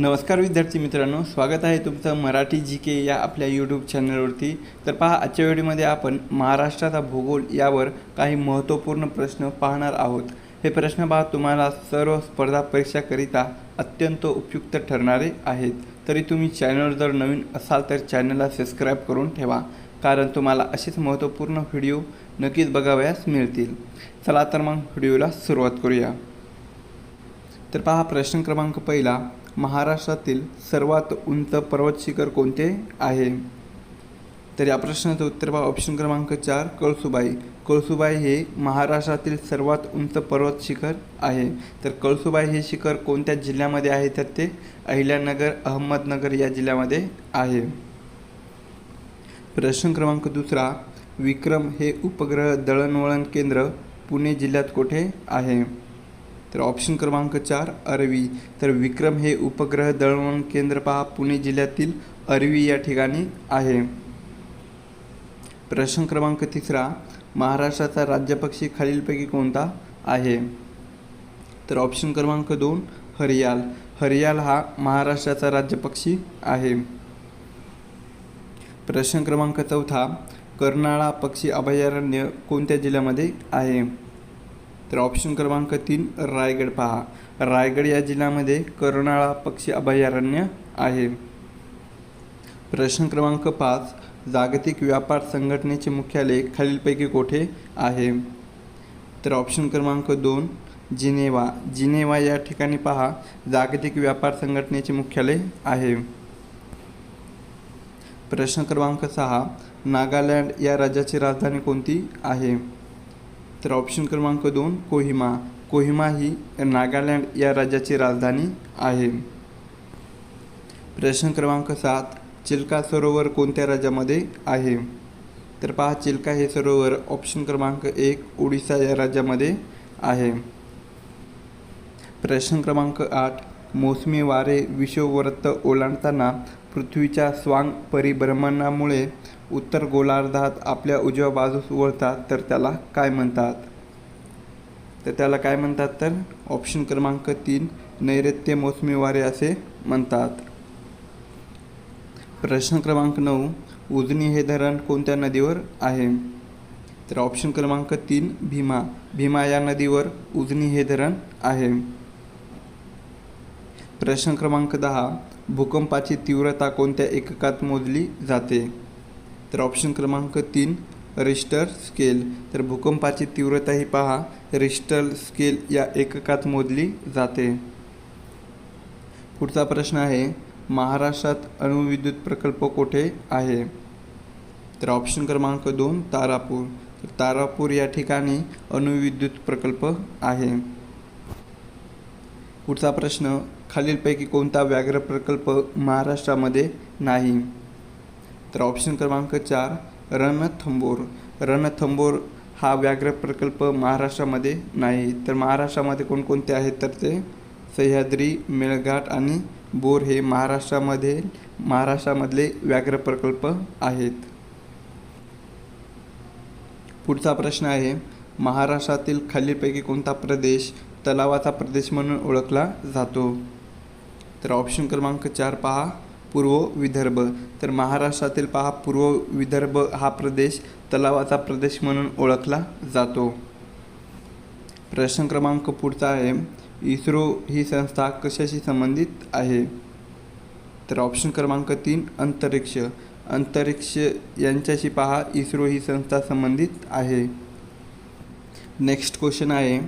नमस्कार विद्यार्थी मित्रांनो स्वागत आहे तुमचं मराठी जी के या आपल्या यूट्यूब चॅनलवरती तर पहा आजच्या व्हिडिओमध्ये आपण महाराष्ट्राचा भूगोल यावर काही महत्त्वपूर्ण प्रश्न पाहणार आहोत. हे प्रश्न पहा तुम्हाला सर्व स्पर्धा परीक्षाकरिता अत्यंत उपयुक्त ठरणारे आहेत. तरी तुम्ही चॅनलवर जर नवीन असाल तर चॅनलला सबस्क्राईब करून ठेवा कारण तुम्हाला असेच महत्त्वपूर्ण व्हिडिओ नक्कीच बघावयास मिळतील. चला तर मग व्हिडिओला सुरुवात करूया. तर पहा प्रश्न क्रमांक पहिला महाराष्ट्रातील सर्वात उंच पर्वत शिखर कोणते आहे? तर या प्रश्नाचं उत्तर पहा. ऑप्शन क्रमांक चार कळसुबाई. कळसुबाई हे महाराष्ट्रातील सर्वात उंच पर्वत शिखर आहे. तर कळसुबाई हे शिखर कोणत्या जिल्ह्यामध्ये आहे? तर ते अहिल्यानगर अहमदनगर या जिल्ह्यामध्ये आहे. प्रश्न क्रमांक दुसरा विक्रम हे उपग्रह दळणवळण केंद्र पुणे जिल्ह्यात कुठे आहे? तर ऑप्शन क्रमांक चार अरवी. तर विक्रम हे उपग्रह दळणवळण केंद्र पहा पुणे जिल्ह्यातील अरवी या ठिकाणी आहे. प्रश्न क्रमांक तिसरा महाराष्ट्राचा राज्यपक्षी खालीलपैकी कोणता आहे? तर ऑप्शन क्रमांक दोन हरियाल. हरियाल हा महाराष्ट्राचा राज्यपक्षी आहे. प्रश्न क्रमांक चौथा कर्नाळा पक्षी अभयारण्य कोणत्या जिल्ह्यामध्ये आहे? तर ऑप्शन क्रमांक तीन रायगड पहा. रायगड या जिल्ह्यामध्ये कर्नाळा पक्षी अभयारण्य आहे. प्रश्न क्रमांक पाच जागतिक व्यापार संघटनेचे मुख्यालय खालीलपैकी कोठे आहे? तर ऑप्शन क्रमांक दोन जिनेवा. जिनेवा या ठिकाणी पहा जागतिक व्यापार संघटनेचे मुख्यालय आहे. प्रश्न क्रमांक सहा नागालँड या राज्याची राजधानी कोणती आहे? तर ऑप्शन क्रमांक दोन कोहिमा. कोहिमा ही नागालँड या राज्याची राजधानी आहे. प्रश्न क्रमांक सात चिल्का सरोवर कोणत्या राज्यामध्ये आहे? तर पहा चिल्का हे सरोवर ऑप्शन क्रमांक एक ओडिसा या राज्यामध्ये आहे. प्रश्न क्रमांक आठ मोसमी वारे विषववृत्त ओलांडताना पृथ्वीच्या स्वांग परिभ्रमणामुळे उत्तर गोलार्धात आपल्या उजव्या बाजूस वळतात तर त्याला काय म्हणतात? तर त्याला काय म्हणतात तर? ऑप्शन क्रमांक तीन नैऋत्य मोसमी वारे असे म्हणतात. प्रश्न क्रमांक नऊ उजनी हे धरण कोणत्या नदीवर आहे? तर ऑप्शन क्रमांक तीन भीमा. भीमा या नदीवर उजनी हे धरण आहे. प्रश्न क्रमांक दहा भूकंपाची तीव्रता कोणत्या एककात मोजली जाते? तर ऑप्शन क्रमांक तीन रिस्टर स्केल तर भूकंपाची तीव्रता ही पहा. रिस्टर स्केल या एककात मोजली जाते. पुढचा प्रश्न आहे महाराष्ट्रात अणुविद्युत प्रकल्प कोठे आहे? तर ऑप्शन क्रमांक दोन तारापूर. तर तारापूर या ठिकाणी अणुविद्युत प्रकल्प आहे. पुढचा प्रश्न खालीलपैकी कोणता व्याघ्र प्रकल्प महाराष्ट्रामध्ये नाही? तर ऑप्शन क्रमांक चार रणथंबोर. रणथंबोर हा व्याघ्र प्रकल्प महाराष्ट्रामध्ये नाही तर महाराष्ट्रामध्ये कोणकोणते आहेत? तर ते सह्याद्री मेळघाट आणि बोर हे महाराष्ट्रामध्ये महाराष्ट्रामधले व्याघ्र प्रकल्प आहेत. पुढचा प्रश्न आहे महाराष्ट्रातील खालीलपैकी कोणता प्रदेश तलावाचा प्रदेश म्हणून ओळखला जातो? तर ऑप्शन क्रमांक चार पहा. पूर्व विदर्भ. तर महाराष्ट्रातील पहा पूर्व विदर्भ हा प्रदेश तलावाचा प्रदेश म्हणून ओळखला जातो. प्रश्न क्रमांक पुढचा आहे इस्रो ही संस्था कशाशी संबंधित आहे? तर ऑप्शन क्रमांक तीन अंतरिक्ष. अंतरिक्ष यांच्याशी पहा इस्रो ही संस्था संबंधित आहे. नेक्स्ट क्वेश्चन आहे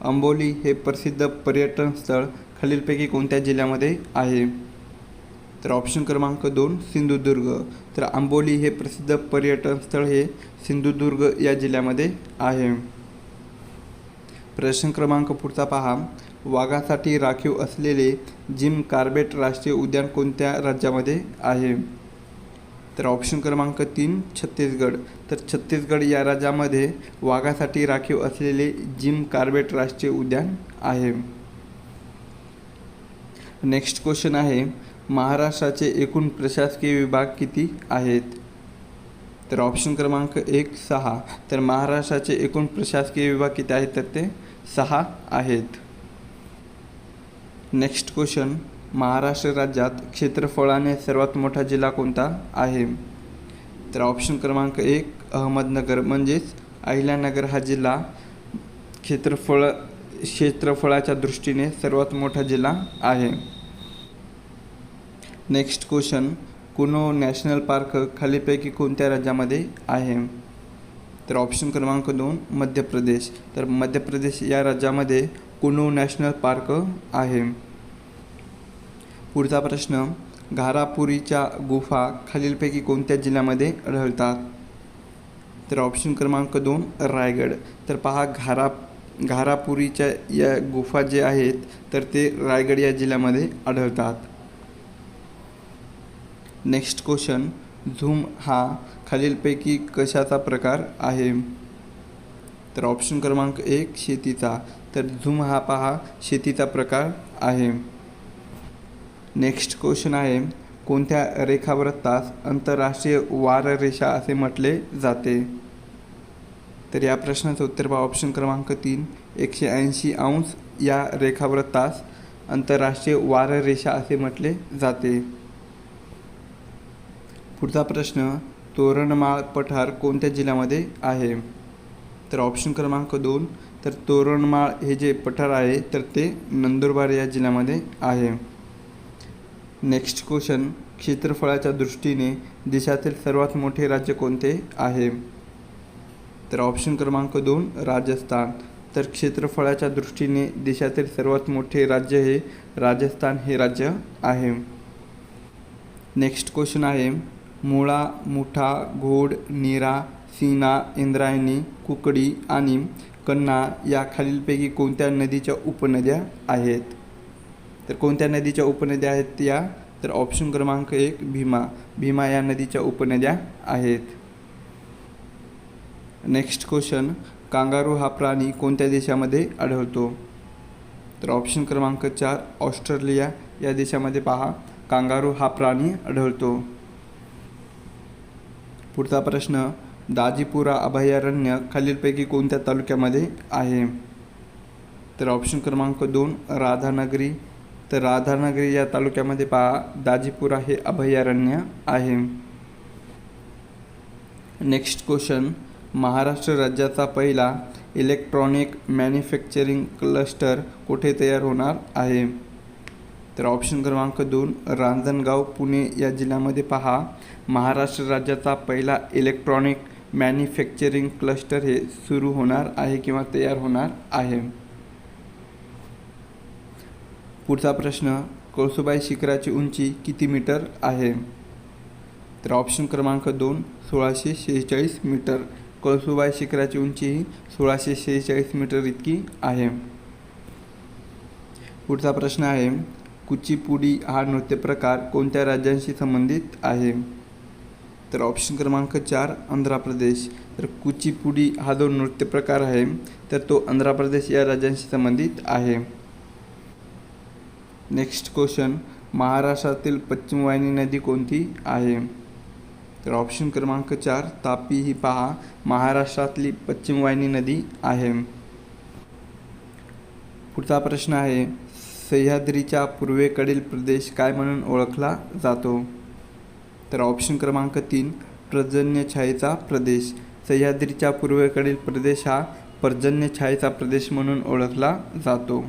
अंबोली हे प्रसिद्ध पर्यटन स्थळ खालीलपैकी कोणत्या जिल्ह्यामध्ये आहे? तर ऑप्शन क्रमांक दोन सिंधुदुर्ग. तर आंबोली हे प्रसिद्ध पर्यटन स्थळ हे सिंधुदुर्ग या जिल्ह्यामध्ये आहे. प्रश्न क्रमांक पुढचा पहा. वाघासाठी राखीव असलेले जिम कार्बेट राष्ट्रीय उद्यान कोणत्या राज्यामध्ये आहे? तर ऑप्शन क्रमांक तीन छत्तीसगड. तर छत्तीसगड या राज्यामध्ये वाघासाठी राखीव असलेले जिम कार्बेट राष्ट्रीय उद्यान आहे. नेक्स्ट क्वेश्चन आहे. महाराष्ट्राचे एकूण प्रशासकीय विभाग किती आहेत? तर ऑप्शन क्रमांक एक सहा. तर महाराष्ट्राचे एकूण प्रशासकीय विभाग किती आहेत? तर ते सहा आहेत. नेक्स्ट क्वेश्चन महाराष्ट्र राज्यात क्षेत्रफळाने सर्वात मोठा जिल्हा कोणता आहे? तर ऑप्शन क्रमांक एक अहमदनगर. म्हणजेच अहिल्यानगर हा जिल्हा क्षेत्रफळ क्षेत्रफळाच्या दृष्टीने सर्वात मोठा जिल्हा आहे. Next question Kuno national park खालीपैकी कोणत्या राज्यामध्ये आहे? तर ऑप्शन क्रमांक दोन मध्य प्रदेश. तर मध्य प्रदेश या राज्यामध्ये कुनो नॅशनल पार्क आहे. पुढचा प्रश्न. घारापुरीच्या गुफा खालीलपैकी कोणत्या जिल्ह्यामध्ये आढळतात? तर ऑप्शन क्रमांक दोन रायगड. तर पहा घारा घारापुरीच्या या गुफा जे आहेत तर ते रायगड या जिल्ह्यामध्ये आढळतात. नेक्स्ट क्वेश्चन झूम हा खालीलपैकी कशाचा प्रकार आहे? तर ऑप्शन क्रमांक एक शेतीचा. तर झूम हा पहा शेतीचा प्रकार आहे. नेक्स्ट क्वेश्चन आहे कोणत्या रेखावृत्तास आंतरराष्ट्रीय वाररेषा असे म्हटले जाते? तर या प्रश्नाचं उत्तर पहा ऑप्शन क्रमांक तीन. एकशे ऐंशी अंश या रेखावृत्तास आंतरराष्ट्रीय वाररेषा असे म्हटले जाते. पुढचा प्रश्न तोरणमाळ पठार कोणत्या जिल्ह्यामध्ये आहे? तर ऑप्शन क्रमांक दोन तर तोरणमाळ हे जे पठार आहे तर ते नंदुरबार या जिल्ह्यामध्ये आहे. नेक्स्ट क्वेश्चन क्षेत्रफळाच्या दृष्टीने देशातील सर्वात मोठे राज्य कोणते आहे? तर ऑप्शन क्रमांक दोन राजस्थान. तर क्षेत्रफळाच्या दृष्टीने देशातील सर्वात मोठे राज्य हे राजस्थान हे राज्य आहे. नेक्स्ट क्वेश्चन आहे मुळा मुठा घोड नीरा सीना इंद्रायणी कुकडी आणि कन्ना या खालीलपैकी कोणत्या नदीच्या उपनद्या आहेत? तर कोणत्या नदीच्या उपनद्या आहेत या तर ऑप्शन क्रमांक एक भीमा. भीमा या नदीच्या उपनद्या आहेत. नेक्स्ट क्वेश्चन कांगारू हा प्राणी कोणत्या देशामध्ये आढळतो? तर ऑप्शन क्रमांक चार ऑस्ट्रेलिया या देशामध्ये पहा. कांगारू हा प्राणी आढळतो. पुढचा प्रश्न दाजीपुरा अभयारण्य खालीलपैकी कोणत्या तालुक्यामध्ये आहे? तर ऑप्शन क्रमांक दोन राधानगरी. तर राधानगरी या तालुक्यामध्ये पहा दाजीपुरा हे अभयारण्य आहे. नेक्स्ट क्वेश्चन महाराष्ट्र राज्याचा पहिला इलेक्ट्रॉनिक मॅन्युफॅक्चरिंग क्लस्टर कुठे तयार होणार आहे? तर ऑप्शन क्रमांक दोन रांजणगाव पुणे या जिल्ह्यामध्ये पहा. महाराष्ट्र राज्याचा पहिला इलेक्ट्रॉनिक मॅन्युफॅक्चरिंग क्लस्टर हे सुरू होणार आहे किंवा तयार होणार आहे. पुढचा प्रश्न कळसुबाई शिखराची उंची किती मीटर आहे? तर ऑप्शन क्रमांक दोन सोळाशे शेहेचाळीस मीटर. कळसुबाई शिखराची उंची ही सोळाशे शेहेचाळीस मीटर इतकी आहे. पुढचा प्रश्न आहे कुचिपुडी हा नृत्यप्रकार कोणत्या राज्यांशी संबंधित आहे? तर ऑप्शन क्रमांक चार आंध्र प्रदेश. तर कुचिपुडी हा जो नृत्यप्रकार आहे तर तो आंध्र प्रदेश या राज्यांशी संबंधित आहे. नेक्स्ट क्वेश्चन महाराष्ट्रातील पश्चिम वाहिनी नदी कोणती आहे? तर ऑप्शन क्रमांक चार तापी ही पहा महाराष्ट्रातली पश्चिम वाहिनी नदी आहे. पुढचा प्रश्न आहे सह्याद्रीच्या पूर्वेकडील प्रदेश काय म्हणून ओळखला जातो? तर ऑप्शन क्रमांक तीन पर्जन्यछायेचा प्रदेश. सह्याद्रीच्या पूर्वेकडील प्रदेश हा पर्जन्यछायेचा प्रदेश म्हणून ओळखला जातो.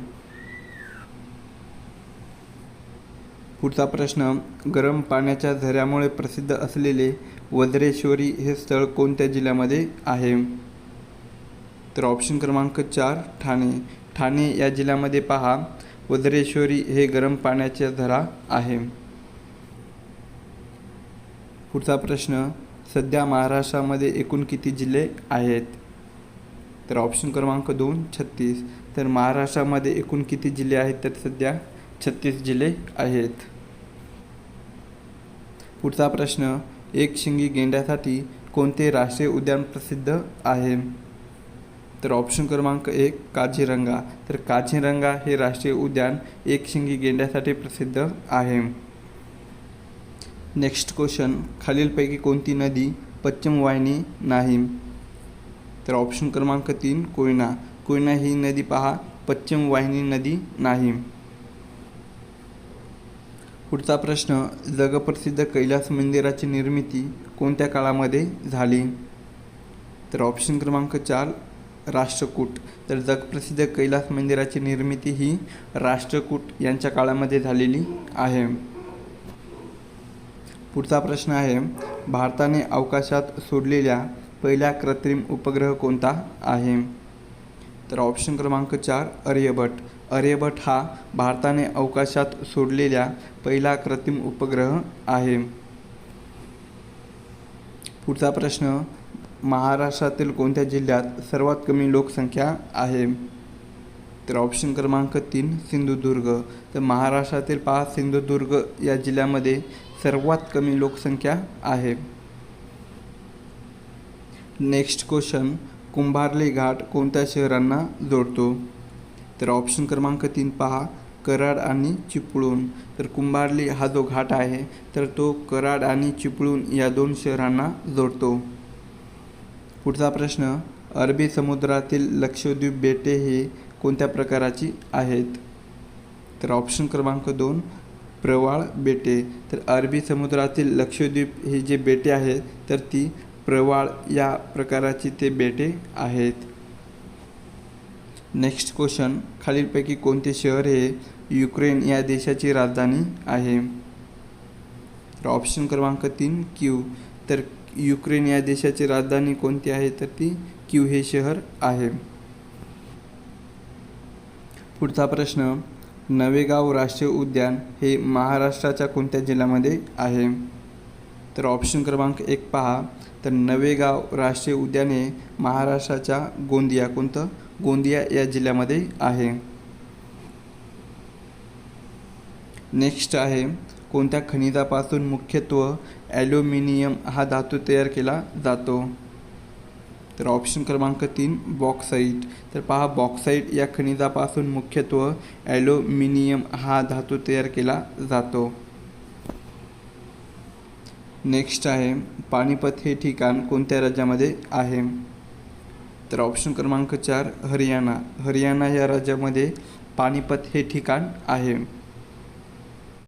पुढचा प्रश्न गरम पाण्याच्या झऱ्यामुळे प्रसिद्ध असलेले वज्रेश्वरी हे स्थळ कोणत्या जिल्ह्यामध्ये आहे? तर ऑप्शन क्रमांक चार ठाणे. ठाणे या जिल्ह्यामध्ये पहा वज्रेश्वरी हे गरम पाण्याच्या झरा आहे. पुढचा प्रश्न सध्या महाराष्ट्रामध्ये एकूण किती जिल्हे आहेत? तर ऑप्शन क्रमांक दोन छत्तीस. तर महाराष्ट्रामध्ये एकूण किती जिल्हे आहेत? तर सध्या छत्तीस जिल्हे आहेत. पुढचा प्रश्न एक शिंगी गेंड्यासाठी कोणते राष्ट्रीय उद्यान प्रसिद्ध आहे? तर ऑप्शन क्रमांक एक काझीरंगा. तर काझीरंगा हे राष्ट्रीय उद्यान एक शिंगी गेंड्यासाठी प्रसिद्ध आहे. नेक्स्ट क्वेश्चन खालीलपैकी कोणती नदी पश्चिम वाहिनी नाही? तर ऑप्शन क्रमांक तीन कोयना. कोयना ही नदी पहा पश्चिम वाहिनी नदी नाही. पुढचा प्रश्न. जगप्रसिद्ध कैलास मंदिराची निर्मिती कोणत्या काळामध्ये झाली? तर ऑप्शन क्रमांक चार राष्ट्रकूट. तर जगप्रसिद्ध कैलास मंदिराची निर्मिती ही राष्ट्रकूट यांच्या काळामध्ये झालेली आहे. पुढचा प्रश्न आहे भारताने अवकाशात सोडलेल्या पहिला कृत्रिम उपग्रह कोणता आहे? तर ऑप्शन क्रमांक चार आर्यभट आर्यभट हा भारताने अवकाशात सोडलेल्या पहिला कृत्रिम उपग्रह आहे. पुढचा प्रश्न महाराष्ट्रातील कोणत्या जिल्ह्यात सर्वात कमी लोकसंख्या आहे? तर ऑप्शन क्रमांक तीन सिंधुदुर्ग. तर महाराष्ट्रातील पहा सिंधुदुर्ग या जिल्ह्यामध्ये सर्वात कमी लोकसंख्या आहे. नेक्स्ट क्वेश्चन कुंभारली घाट कोणत्या शहरांना जोडतो? तर ऑप्शन क्रमांक तीन पहा कराड आणि चिपळूण. तर कुंभारली हा जो घाट आहे तर तो कराड आणि चिपळूण या दोन शहरांना जोडतो. पुढचा प्रश्न अरबी समुद्रातील लक्षद्वीप बेटे हे कोणत्या प्रकाराची आहेत? तर ऑप्शन क्रमांक दोन प्रवाळ बेटे. तर अरबी समुद्रातील लक्षद्वीप हे जे बेटे आहेत तर ती प्रवाळ या प्रकाराची ते बेटे आहेत. नेक्स्ट क्वेश्चन खालीलपैकी कोणते शहर हे युक्रेन या देशाची राजधानी आहे? ऑप्शन क्रमांक तीन क्यू. तर युक्रेन या देशाची राजधानी कोणती आहे? तर ती क्यू हे शहर आहे. पुढचा प्रश्न नवेगाव राष्ट्रीय उद्यान हे महाराष्ट्राच्या कोणत्या जिल्ह्यामध्ये आहे? तर ऑप्शन क्रमांक एक पहा. तर नवेगाव राष्ट्रीय उद्यान हे महाराष्ट्राच्या गोंदिया कोणतं? गोंदिया या जिल्ह्यामध्ये आहे. नेक्स्ट आहे कोणत्या खनिजापासून मुख्यत्व ॲल्युमिनियम हा धातू तयार केला जातो? तर ऑप्शन क्रमांक तीन बॉक्साईट. तर पहा बॉक्साईट या खनिजापासून मुख्यत्व ॲल्युमिनियम हा धातू तयार केला जातो. नेक्स्ट आहे पानिपत हे ठिकाण कोणत्या राज्यामध्ये आहे? तर ऑप्शन क्रमांक चार हरियाणा. हरियाणा या राज्यामध्ये पानिपत हे ठिकाण आहे.